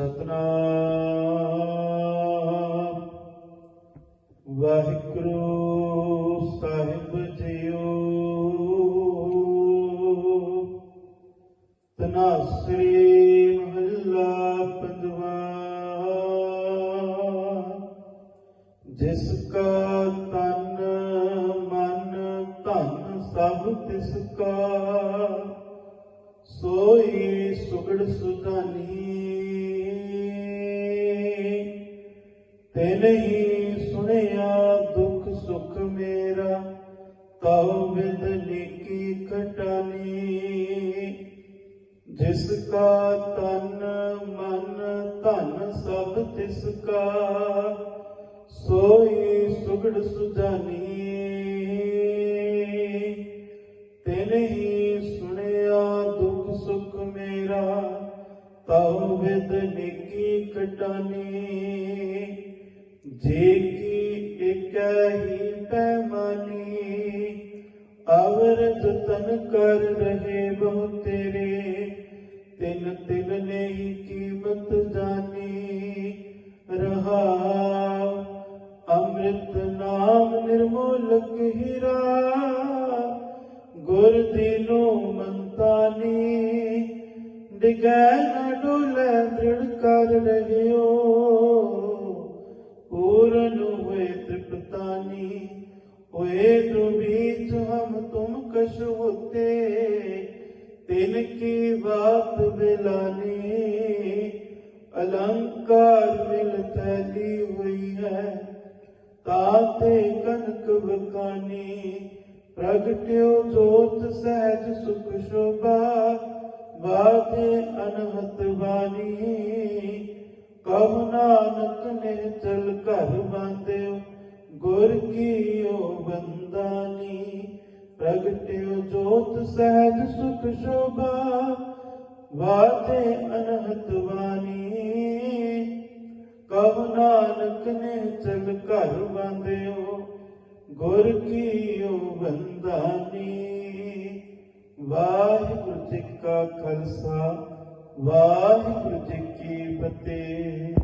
ਸਤਨਾਮ। ਵਾਹਿਗੁਰੂ ਸਾਹਿਬ ਜੀਓ। ਤਨਾਸਰੀ ਮਹੱਲਾ ਪੰਜਵਾ। ਜਿਸ ਕਾ ਤਨ ਮਨ ਧਨ ਸਭ ਤਿਸ ਕਾ, ਸੋਈ ਸੁਗੜ ਸੁਧਾਨੀ। ਤਿਨ ਹੀ ਸੁਣਿਆ ਦੁਖ ਸੁਖ ਮੇਰਾ, ਤਉ ਵਿਦ ਨੀਕੀ ਕਟਾਨੀ। ਜਿਸ ਕਾ ਤਨ ਮਨ ਧਨ ਸਭ ਤਿਸ ਕਾ, ਸੋਈ ਸੁਗੜ ਸੁਜਾਨੀ। ਤਿਨ ਹੀ ਸੁਣਿਆ ਦੁਖ ਸੁਖ ਮੇਰਾ, ਤਉ ਵਿਦ ਨੀਕੀ ਕਟਾਨੀ। ਜੇ ਕੀ ਇਕ ਹੀ ਪੈਮਾਨੀ ਅਵਰਤ ਤਨ ਕਰ ਰਹੇ ਬਹੁ ਤੇਰੇ, ਤਿਨ ਤਿਨ ਨਹੀਂ ਕੀਮਤ ਜਾਣੀ ਰਹਾ ਅੰਮ੍ਰਿਤ ਨਾਮ ਨਿਰਮੋਲਕ ਹੀਰਾ ਗੁਰ ਦੀਨੋ ਮੰਤਾਨੀ। ਡਿਗੈ ਨ ਡੋਲੇ ਦ੍ਰਿੜ ਕਰ ਰਹਿਓ ਤੁਮ ਕਛ ਹੋਤੇ ਤਿਨ ਕੀ ਬਾਤ ਬਿਲਾਨੀ, ਅਲੰਕਾਰ ਮਿਲ ਥੈਲੀ ਹੋਈ ਹੈ। ਤਾਤੇ ਕਨਕ ਬਕਾਨੀ ਪ੍ਰਗਟਿਓ ਜੋਤ ਸਹਿਜ ਸੁਖ ਸ਼ੋਭਾ ਬਾਦੇ ਅਨਹਤ ਬਾਣੀ। ਕਹੁ ਨਾਨਕ ਸਹਿਜ ਸੁਖ ਸ਼ੋਭਾ ਵਾਜੇ ਅਨਹਤ ਵਾਣੀ ਕਬ ਨਾਨਕ ਨੇ ਚਲ ਘਰ ਬੰਦਿਓ ਗੁਰ ਕੀਓ ਬੰਦਾਨੀ ਵਾਹਿਗੁਰੂ ਜੀ ਕਾ ਖਾਲਸਾ, ਵਾਹਿਗੁਰੂ ਜੀ ਕੀ ਫਤਿਹ।